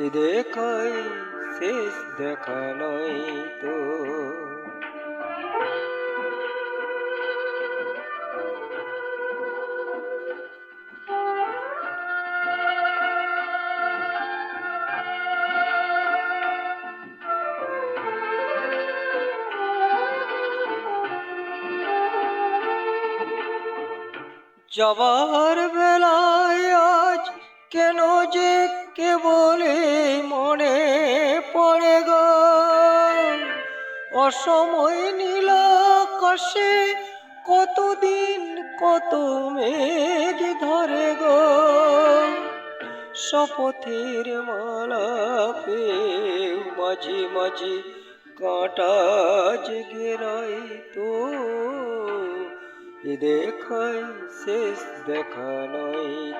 এ দেখাই শেষ দেখা তো। যাবার বেলায় কেন যে কেবলে মনে পড়ে গো? অসময় নীল আকাশে কতদিন কত মেঘ ধরে গো? শপথের মালা পেয়ে মাঝে মাঝে কাঁটা জেগে তো। দেখাই শেষ দেখা নয়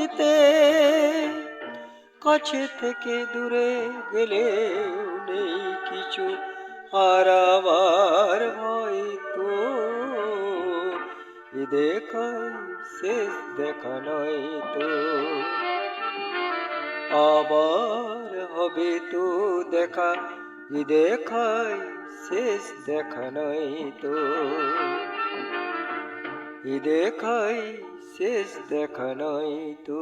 খুঁজতে কাছে থেকে দূরে গেলে নেই কিছু হারাবার ভয় তো। এ দেখাই শেষ দেখা নয় তো। আবার হবে তো দেখা দেখাই শেষ দেখা নয় তো। দেখাই শেষ দেখা নয় তো